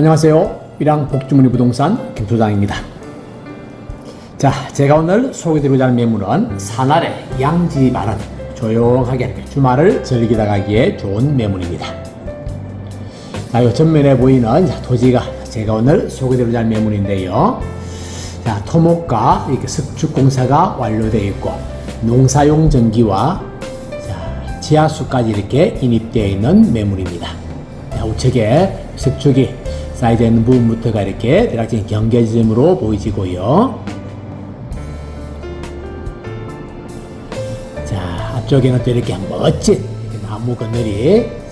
안녕하세요. 일양 복주머니 부동산 김소장입니다. 자, 제가 오늘 소개드리고자 하는 매물은 산아래 양지 바른 조용하게 주말을 즐기다 가기에 좋은 매물입니다. 자, 이 전면에 보이는 자, 토지가 제가 오늘 소개드리고자 하는 매물인데요. 자, 토목과 이렇게 석축 공사가 완료되어 있고 농사용 전기와 자, 지하수까지 이렇게 인입되어 있는 매물입니다. 자, 우측에 석축이 쌓여져 있는 부분부터가 이렇게 대략적인 경계 지점으로 보이지고요. 자, 앞쪽에는 또 이렇게 멋진 이렇게 나무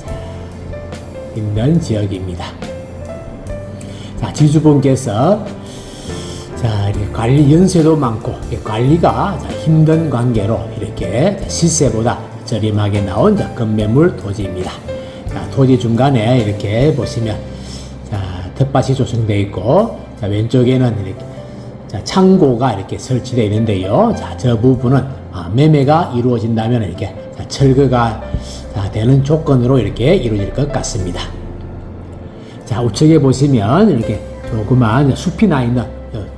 자, 있는 지역입니다. 자, 지주분께서 자, 이렇게 관리 연세도 많고 관리가 자, 힘든 관계로 이렇게 시세보다 저렴하게 나온 자, 건매물 토지입니다. 자, 토지 중간에 이렇게 보시면 자, 텃밭이 조성되어 있고 자, 왼쪽에는 이렇게 자, 창고가 이렇게 설치되어 있는데요. 자, 저 부분은 아, 매매가 이루어진다면 이렇게 자, 철거가 자, 되는 조건으로 이렇게 이루어질 것 같습니다. 자, 우측에 보시면 이렇게 조그만 숲이 나 있는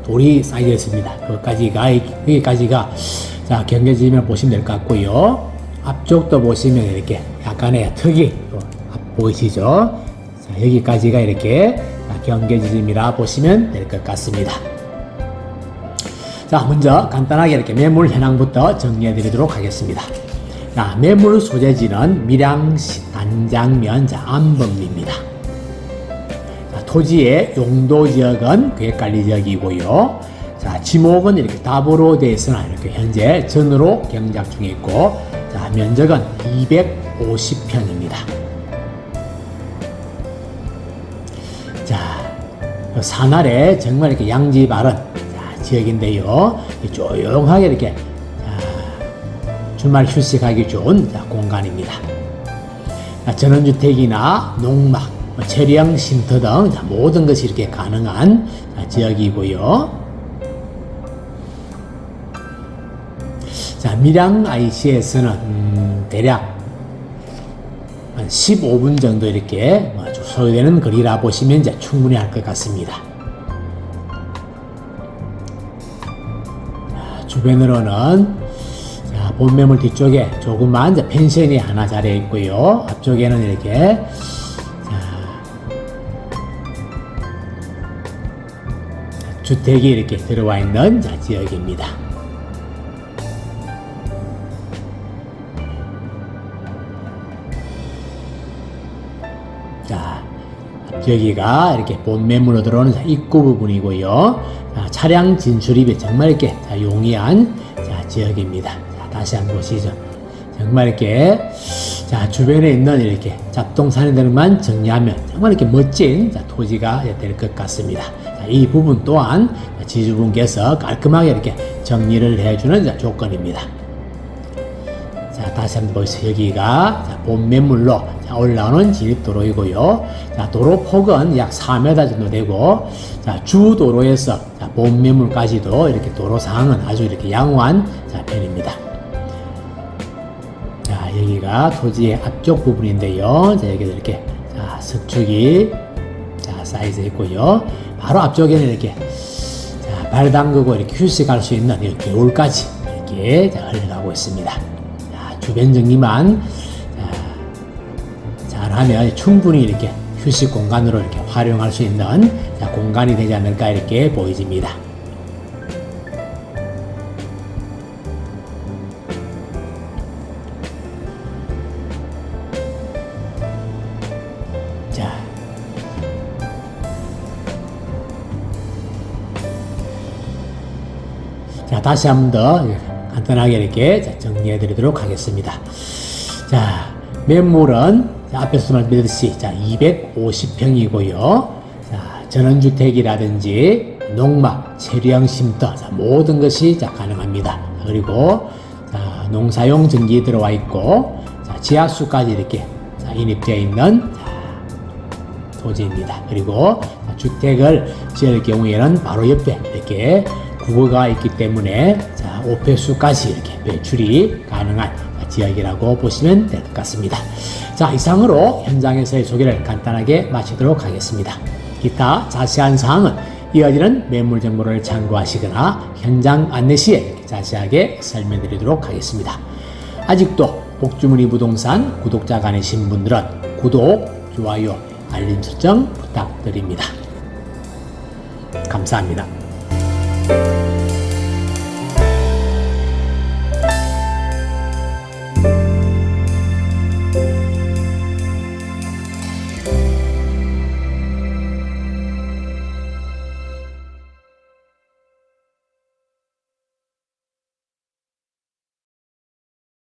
돌이 쌓여 있습니다. 거기까지가, 여기까지가 자, 경계지면 보시면 될 것 같고요. 앞쪽도 보시면 이렇게 약간의 턱이 앞 보이시죠? 자, 여기까지가 이렇게 경계지점이라 보시면 될 것 같습니다. 자, 먼저 간단하게 이렇게 매물 현황부터 정리해 드리도록 하겠습니다. 자, 매물 소재지는 밀양시 단장면 자, 안범리입니다. 자, 토지의 용도 지역은 계획관리 지역이고요. 자, 지목은 이렇게 답으로 되어 있으나 이렇게 현재 전으로 경작 중에 있고, 자, 면적은 250평입니다. 산아래 정말 이렇게 양지 자, 지역인데요. 조용하게 이렇게 자, 주말 휴식하기 좋은 자, 공간입니다. 자, 전원주택이나 농막, 뭐 체리형 쉼터 등 자, 모든 것이 이렇게 가능한 자, 지역이고요. 자, 밀양 IC에서는 음, 대략 한 15분 정도 이렇게 뭐 소요되는 거리라 보시면 충분히 할 것 같습니다. 자, 주변으로는 자, 본매물 뒤쪽에 조그만 펜션이 하나 자리에 있고요. 앞쪽에는 이렇게 자, 주택이 이렇게 들어와 있는 자, 지역입니다. 여기가 이렇게 본매물로 들어오는 입구 부분이고요. 자, 차량 진출입이 정말 이렇게 자, 용이한 자, 지역입니다. 자, 다시 한번 보시죠. 정말 이렇게 자, 주변에 있는 이렇게 잡동사니들만 정리하면 정말 이렇게 멋진 자, 토지가 될 것 같습니다. 자, 이 부분 또한 지주분께서 깔끔하게 이렇게 정리를 해주는 자, 조건입니다. 자, 다시 한번 보시죠. 여기가 자, 본 매물로 자, 올라오는 진입도로이고요. 자, 도로 폭은 약 4m 정도 되고, 자, 주도로에서 자, 본 매물까지도 이렇게 도로 상황은 아주 이렇게 양호한 자, 편입니다. 자, 여기가 토지의 앞쪽 부분인데요. 자, 여기 이렇게 자, 석축이 자, 쌓여져 있고요. 바로 앞쪽에는 이렇게 자, 발 담그고 이렇게 휴식할 수 있는 이 개울까지 이렇게 자, 흘러가고 있습니다. 자, 주변 정리만 자, 잘하면 충분히 이렇게 휴식 공간으로 이렇게 활용할 수 있는 자, 공간이 되지 않을까 이렇게 보여집니다. 다시 한번 더 간단하게 이렇게 자, 정리해 드리도록 하겠습니다. 자, 매물은 자, 앞에서 말씀드렸듯이 자, 250평이고요. 자, 전원주택이라든지 농막, 체류형 쉼터 자, 모든 것이 자, 가능합니다. 그리고 자, 농사용 전기 들어와 있고 자, 지하수까지 이렇게 자, 인입되어 있는 자, 토지입니다. 그리고 주택을 지을 경우에는 바로 옆에 이렇게 구거가 있기 때문에 자, 오페수까지 이렇게 배출이 가능한 지역이라고 보시면 될 것 같습니다. 자, 이상으로 현장에서의 소개를 간단하게 마치도록 하겠습니다. 기타 자세한 사항은 이어지는 매물 정보를 참고하시거나 현장 안내 시에 자세하게 설명드리도록 하겠습니다. 아직도 복주머니 부동산 구독자가 아니신 분들은 구독, 좋아요, 알림 설정 부탁드립니다. 감사합니다.